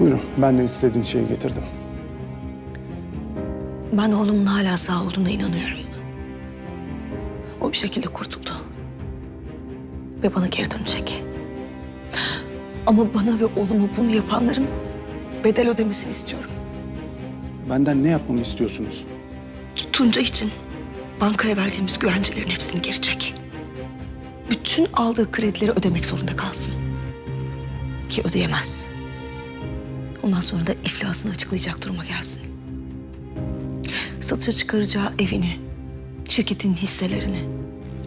Buyurun, benden istediğiniz şeyi getirdim. Ben oğlumun hala sağ olduğuna inanıyorum. O bir şekilde kurtuldu. Ve bana geri dönecek. Ama bana ve oğluma bunu yapanların bedel ödemesini istiyorum. Benden ne yapmamı istiyorsunuz? Tunca için bankaya verdiğimiz güvencelerin hepsini geri çek. Bütün aldığı kredileri ödemek zorunda kalsın. Ki ödeyemez. Ondan sonra da iflasını açıklayacak duruma gelsin. Satışa çıkaracağı evini, şirketin hisselerini,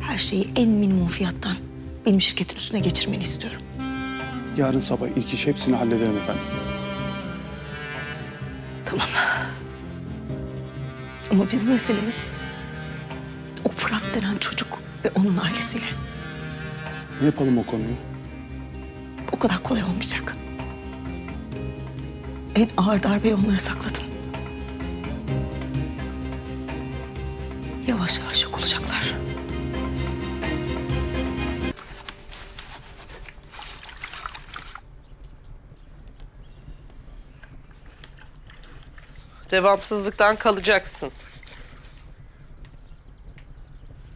her şeyi en minimum fiyattan benim şirketin üstüne geçirmeni istiyorum. Yarın sabah ilk iş hepsini hallederim efendim. Tamam. Ama bizim meselemiz o Fırat denen çocuk ve onun ailesiyle. Ne yapalım o konuyu? O kadar kolay olmayacak. En ağır darbeyi onlara sakladım. Yavaş yavaş yok olacaklar. Devamsızlıktan kalacaksın.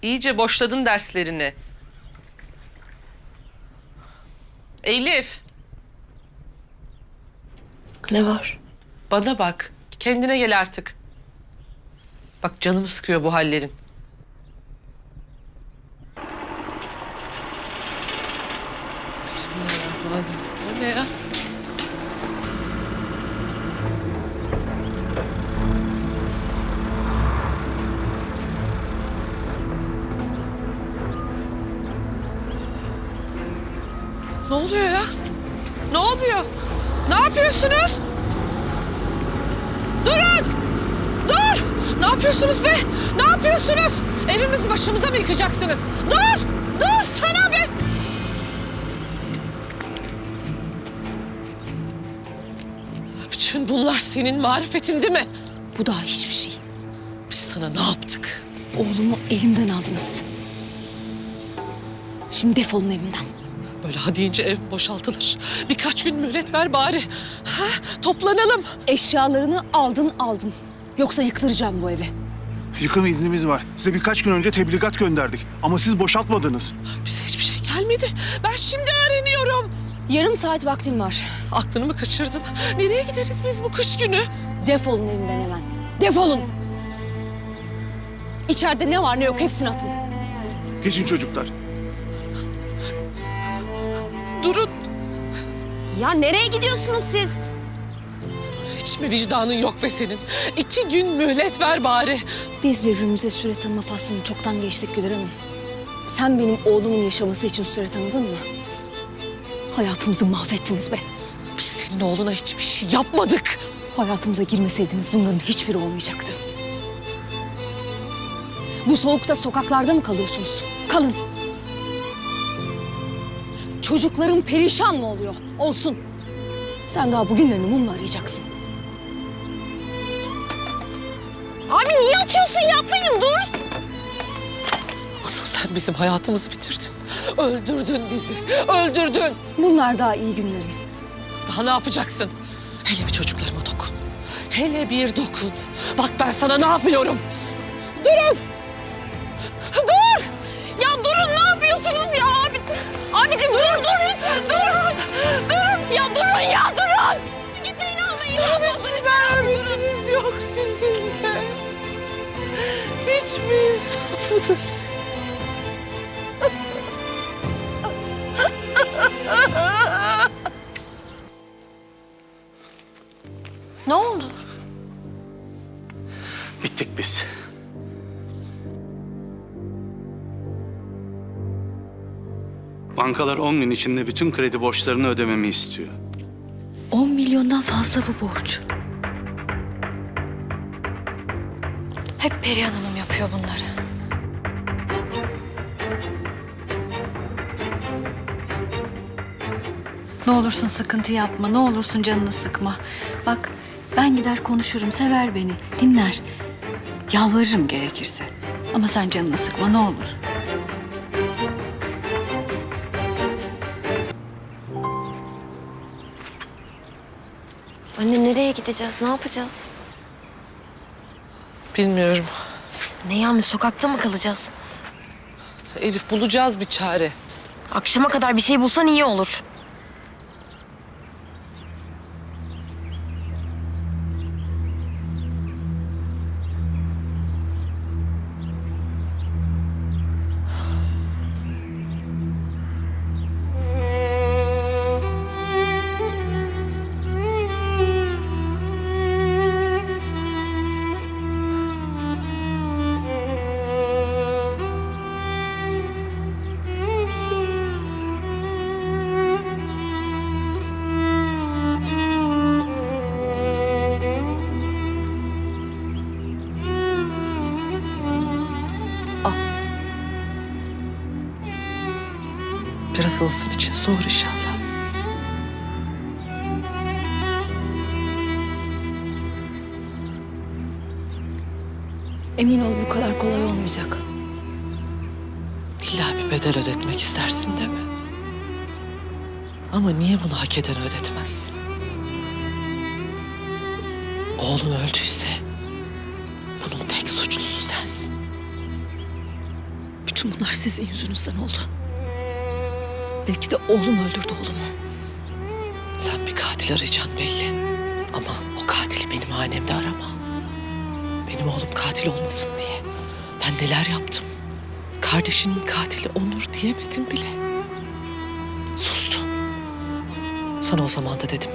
İyice boşladın derslerini. Elif, Ne var? bana bak. Kendine gel artık. Bak canımı sıkıyor bu hallerin. Bismillahirrahmanirrahim. Ne ya? Ne oluyor ya? Ne oluyor? Ne yapıyorsunuz? Durun! Dur! Ne yapıyorsunuz be? Ne yapıyorsunuz? Evimizi başımıza mı yıkacaksınız? Dur! Dur sana be! Bütün bunlar senin marifetin değil mi? Bu daha hiçbir şey. Biz sana ne yaptık? Oğlumu elimden aldınız. Şimdi defolun evimden. Böyle ha deyince ev boşaltılır. Birkaç gün mühlet ver bari. Ha? Toplanalım. Eşyalarını aldın aldın. Yoksa yıktıracağım bu evi. Yıkım iznimiz var. Size birkaç gün önce tebligat gönderdik. Ama siz boşaltmadınız. Bize hiçbir şey gelmedi. Ben şimdi öğreniyorum. Yarım saat vaktim var. Aklını mı kaçırdın? Nereye gideriz biz bu kış günü? Defolun evimden hemen. Defolun. İçeride ne var ne yok hepsini atın. Geçin çocuklar. Durun. Ya nereye gidiyorsunuz siz? Hiç mi vicdanın yok be senin? İki gün mühlet ver bari. Biz birbirimize süre tanıma faslını çoktan geçtik Güler Hanım. Sen benim oğlumun yaşaması için süre tanıdın mı? Hayatımızı mahvettiniz be. Biz senin oğluna hiçbir şey yapmadık. Hayatımıza girmeseydiniz bunların hiçbiri olmayacaktı. Bu soğukta sokaklarda mı kalıyorsunuz? Kalın. Çocukların perişan mı oluyor? Olsun. Sen daha bugünlerini mumla arayacaksın. Abi niye atıyorsun? Yapmayın dur. Asıl sen bizim hayatımızı bitirdin. Öldürdün bizi. Öldürdün. Bunlar daha iyi günlerin. Daha ne yapacaksın? Hele bir çocuklarıma dokun. Hele bir dokun. Bak ben sana ne yapıyorum. Durun. Dur. Ya durun ne yapıyorsunuz ya abi? Abicim dur dur lütfen dur. Durun. Ya durun ya durun. Gitmeyin almayın. Durun hiç merhametiniz yok sizin de. Hiç mi insafınız Ne Bankalar 10 gün içinde bütün kredi borçlarını ödememi istiyor. 10 milyondan fazla bu borç. Hep Perihan Hanım yapıyor bunları. Ne olursun sıkıntı yapma, ne olursun canını sıkma. Bak ben gider konuşurum, sever beni, dinler. Yalvarırım gerekirse. Ama sen canını sıkma ne olur. Anne nereye gideceğiz? Ne yapacağız? Bilmiyorum. Ne yani sokakta mı kalacağız? Elif bulacağız bir çare. Akşama kadar bir şey bulsan iyi olur. Biraz olsun için zor inşallah. Emin ol bu kadar kolay olmayacak. İlla bir bedel ödetmek istersin değil mi? Ama niye bunu hak eden ödetmez? Oğlun öldüyse bunun tek suçlusu sensin. Bütün bunlar sizin yüzünüzden oldu. Belki de oğlum öldürdü oğlumu. Sen bir katil arayacaksın belli. Ama o katili benim hanemde arama. Benim oğlum katil olmasın diye. Ben neler yaptım. Kardeşinin katili Onur diyemedim bile. Sustum. Sana o zaman da dedim.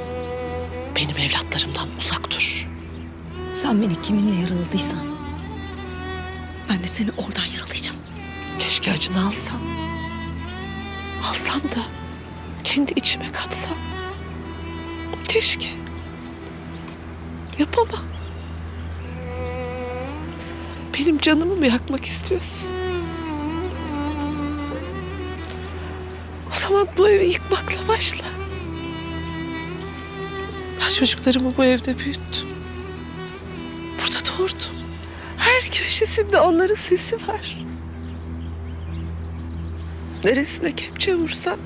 Benim evlatlarımdan uzak dur. Sen beni kiminle yaraladıysan ben de seni oradan yaralayacağım. Keşke acını alsam. Alsam da kendi içime katsam. Keşke. Yapamam. Benim canımı mı yakmak istiyorsun? O zaman bu evi yıkmakla başla. Ben çocuklarımı bu evde büyüttüm. Burada doğurdum. Her köşesinde onların sesi var. Neresine kepçe vursa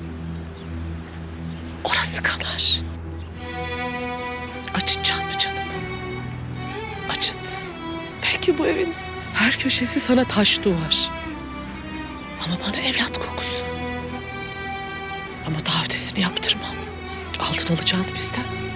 orası kanar. Acıtacaksın mı canımı? Acıt. Belki bu evin her köşesi sana taş duvar. Ama bana evlat kokusu. Ama daha ötesini yaptırmam. Aldın alacağını bizden.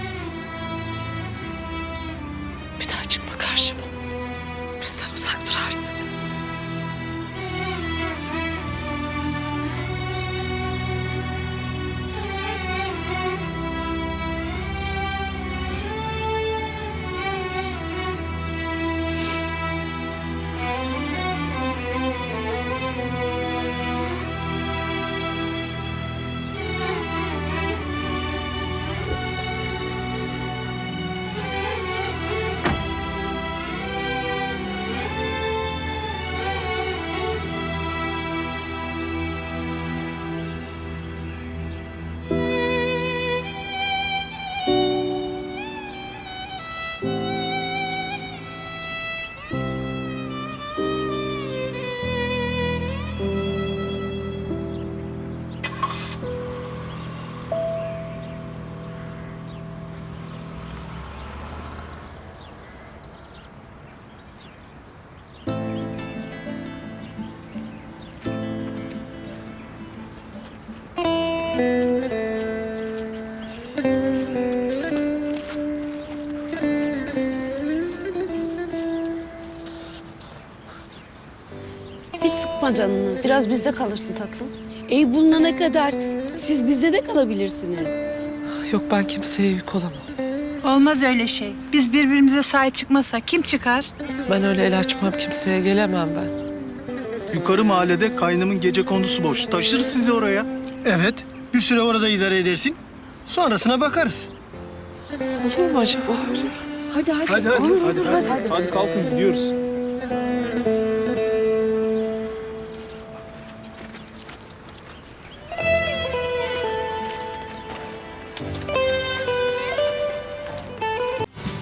Sıkma canını. Biraz bizde kalırsın tatlım. Ev bulunana kadar siz bizde de kalabilirsiniz. Yok ben kimseye yük olamam. Olmaz öyle şey. Biz birbirimize sahip çıkmasak kim çıkar? Ben öyle el açmam kimseye gelemem ben. Yukarı mahallede kaynımın gece kondusu boş. Taşırız sizi oraya. Evet, bir süre orada idare edersin. Sonrasına bakarız. Olur mu acaba? Hadi hadi. Hadi hadi, Olur, hadi, olur, hadi. Hadi kalkın gidiyoruz.